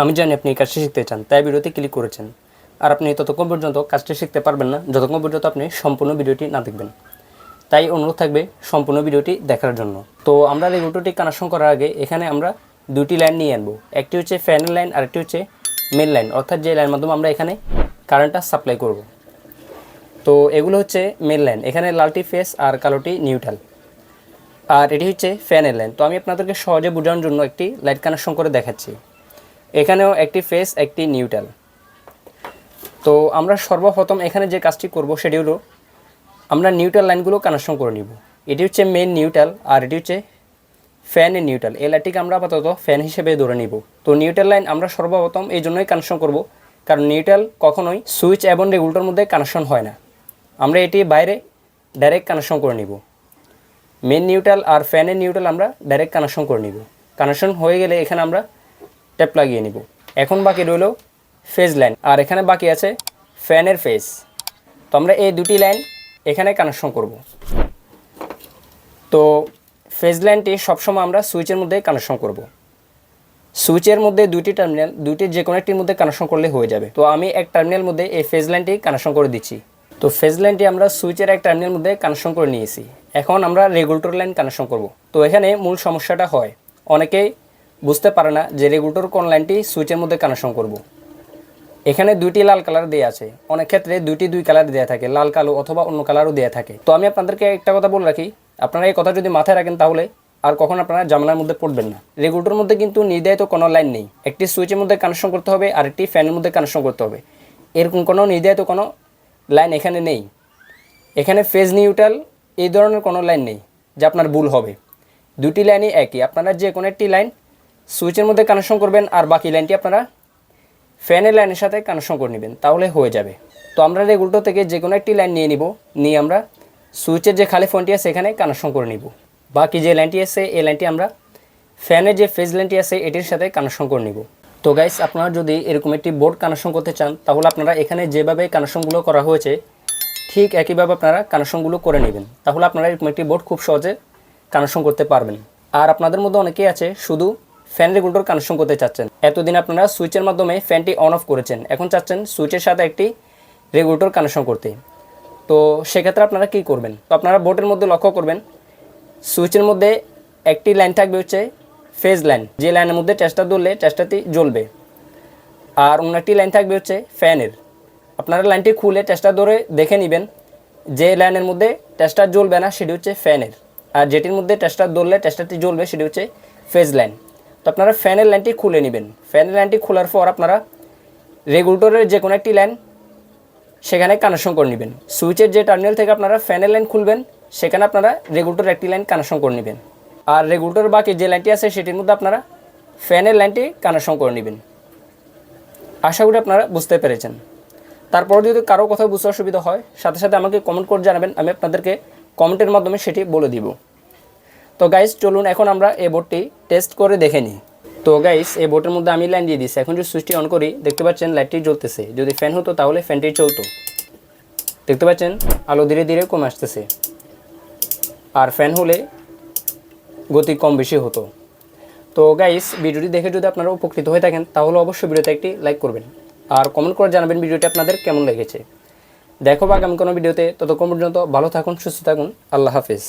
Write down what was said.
আমি জানি আপনি এই কাজটি শিখতে চান, তাই ভিডিওতে ক্লিক করেছেন। আর আপনি ততক্ষণ পর্যন্ত কাজটি শিখতে পারবেন না, যতক্ষণ পর্যন্ত আপনি সম্পূর্ণ ভিডিওটি না দেখবেন। তাই অনুরোধ থাকবে সম্পূর্ণ ভিডিওটি দেখার জন্য। তো আমরা রেগুলেটরটি কানেকশন করার আগে এখানে আমরা দুটি লাইন নিয়ে আনব। একটি হচ্ছে ফ্যানের লাইন আর একটি হচ্ছে মেন লাইন অর্থাৎ যে লাইন মাধ্যমে আমরা এখানে কারেন্টটা সাপ্লাই করব। তো এগুলো হচ্ছে মেন লাইন এখানে লালটি ফেস আর কালোটি নিউট্রাল আর এটি হচ্ছে ফ্যানের লাইন তো আমি আপনাদেরকে সহজে বোঝানোর জন্য একটি লাইট কানেকশন করে দেখাচ্ছি। এখানেও একটি ফেস একটি নিউট্রাল তো আমরা সর্বপ্রথম এখানে যে কাজটি করব সেটি হলো, আমরা নিউট্রাল লাইনগুলো কানেকশন করে নিব। এটি হচ্ছে মেন নিউট্রাল আর এটি হচ্ছে ফ্যানের নিউট্রাল এই লাইটটিকে আমরা আপাতত ফ্যান হিসেবে ধরে নিব। তো নিউট্রাল লাইন আমরা সর্বপ্রথম এই জন্যই কানেকশন করব, কারণ নিউট্রাল কখনোই সুইচ এবং রেগুলেটর মধ্যে কানেকশন হয় না। আমরা এটি বাইরে ডাইরেক্ট কানেকশন করে নিব। মেন নিউট্রাল আর ফ্যানের নিউট্রাল আমরা ডাইরেক্ট কানেকশন করে নিব। কানেকশন হয়ে গেলে এখানে আমরা ট্যাপ লাগিয়ে নিব। এখন বাকি রইল ফেজ লাইন আর এখানে বাকি আছে ফ্যানের ফেজ তো আমরা এই দুটি লাইন এখানে কানেকশন করব। তো ফেজ লাইনটি সবসময় আমরা সুইচের মধ্যে কানেকশন করব। সুইচের মধ্যে দুইটি টার্মিনাল দুইটি যে কোনো একটির মধ্যে কানেকশন করলে হয়ে যাবে। তো আমি এক টার্মিনাল মধ্যে এই ফেজ লাইনটি কানেকশন করে দিচ্ছি। তো ফেজ লাইনটি আমরা সুইচের এক টার্মিনাল মধ্যে কানেকশন করে নিয়েছি। এখন আমরা রেগুলেটর লাইন কানেকশন করব। তো এখানে মূল সমস্যাটা হয়, অনেকেই বুঝতে পারে না যে রেগুলেটর কোন লাইনটি সুইচের মধ্যে কানেকশন করব। এখানে দুইটি লাল কালার দেওয়া আছে। অনেক ক্ষেত্রে দুইটি দুই কালার দেওয়া থাকে, লাল, কালো অথবা অন্য কালারও দেওয়া থাকে। তো আমি আপনাদেরকে একটা কথা বলে রাখি, আপনারা এই কথা যদি মাথায় রাখেন তাহলে আর কখন আপনারা জামানার মধ্যে পড়বেন না। রেগুলেটর মধ্যে কিন্তু নির্ধারিত কোনো লাইন নেই। একটি সুইচের মধ্যে কানেকশন করতে হবে আর একটি ফ্যানের মধ্যে কানেকশন করতে হবে। এরকম কোনো নির্ধারিত কোনো লাইন এখানে নেই। এখানে ফেজ নিউট্রাল এই ধরনের কোনো লাইন নেই, যা আপনার ভুল হবে। দুটি লাইনই একই। আপনারা যে কোনো একটি লাইন সুইচের মধ্যে কানেকশন করবেন আর বাকি লাইনটি আপনারা ফ্যানের লাইনের সাথে কানেকশন করে নেবেন, তাহলে হয়ে যাবে। তো আমরা রেগুলেটর থেকে যে কোনো একটি লাইন নিয়ে নিব, নিয়ে আমরা সুইচের যে খালি ফোনটি আছে এখানে কানেকশন করে নিব। বাকি যে লাইনটি আছে, এই লাইনটি আমরা ফ্যানের যে ফেজ লাইনটি আছে, এটির সাথে কানেকশন করে নিব। তো গাইস আপনারা যদি এরকম একটি বোর্ড কানেকশন করতে চান, তাহলে আপনারা এখানে যেভাবে কানেকশনগুলো করা হয়েছে, ঠিক একইভাবে আপনারা কানেকশনগুলো করে নেবেন। তাহলে আপনারা এরকম একটি বোর্ড খুব সহজে কানেকশন করতে পারবেন। আর আপনাদের মধ্যে অনেকেই আছে, শুধু ফ্যান রেগুলেটর কানেকশন করতে চাচ্ছেন। এতদিন আপনারা সুইচের মাধ্যমে ফ্যানটি অন অফ করেছেন। এখন চাচ্ছেন সুইচের সাথে একটি রেগুলেটর কানেকশন করতে। তো সেক্ষেত্রে আপনারা কী করবেন? তো আপনারা বোর্ডের মধ্যে লক্ষ্য করবেন, সুইচের মধ্যে একটি লাইন থাকবে হচ্ছে ফেজ লাইন যে লাইনের মধ্যে টেস্টার ধরলে টেস্টারটি জ্বলবে। আর অন্য একটি লাইন থাকবে হচ্ছে ফ্যানের আপনারা লাইনটি খুলে টেস্টার ধরে দেখে নেবেন, যে লাইনের মধ্যে টেস্টার জ্বলবে না, সেটি হচ্ছে ফ্যানের আর যেটির মধ্যে টেস্টার ধরলে টেস্টারটি জ্বলবে, সেটি হচ্ছে ফেজ লাইন তো আপনারা ফ্যানের লাইনটি খুলে নেবেন। ফ্যানের লাইনটি খোলার পর আপনারা রেগুলেটরের যে কোনো একটি লাইন সেখানে কানেকশন করে নেবেন। সুইচের যে টার্মিনাল থেকে আপনারা ফ্যানের লাইন খুলবেন, সেখানে আপনারা রেগুলেটর একটি লাইন কানেকশন করে নেবেন। আর রেগুলেটর বাকি যে লাইনটি আছে সেটির মধ্যে আপনারা ফ্যানের লাইনটি কানেকশন করে নেবেন। আশা করি আপনারা বুঝতে পেরেছেন। তারপর যদি কারও কোথাও বুঝতে অসুবিধা হয়, সাথে সাথে আমাকে কমেন্ট করে জানাবেন, আমি আপনাদেরকে কমেন্টের মাধ্যমে সেটি বলে দিব। তো গাইস চলুন, এখন আমরা এই বোর্ডটি টেস্ট করে দেখে নিই। তো গাইস এই বোর্ডের মধ্যে আমি লাইন দিয়ে দিচ্ছি এখন যদি সুইচটি অন করি, দেখতে পাচ্ছেন লাইটটি জ্বলতেছে। যদি ফ্যান হতো, তাহলে ফ্যানটি চলতো। দেখতে পাচ্ছেন? আলো ধীরে ধীরে কমে আসতেছে। আর ফ্যান হলে গতি কম বেশি হতো। তো গাইস ভিডিওটি দেখে যদি আপনারা উপকৃত হয়ে থাকেন, তাহলে অবশ্যই ভিডিওতে একটি লাইক করবেন। আর কমেন্ট করে জানাবেন ভিডিওটি আপনাদের কেমন লেগেছে। দেখো আগামী কোনো ভিডিওতে। ততক্ষণ পর্যন্ত ভালো থাকুন, সুস্থ থাকুন। আল্লাহ হাফিজ।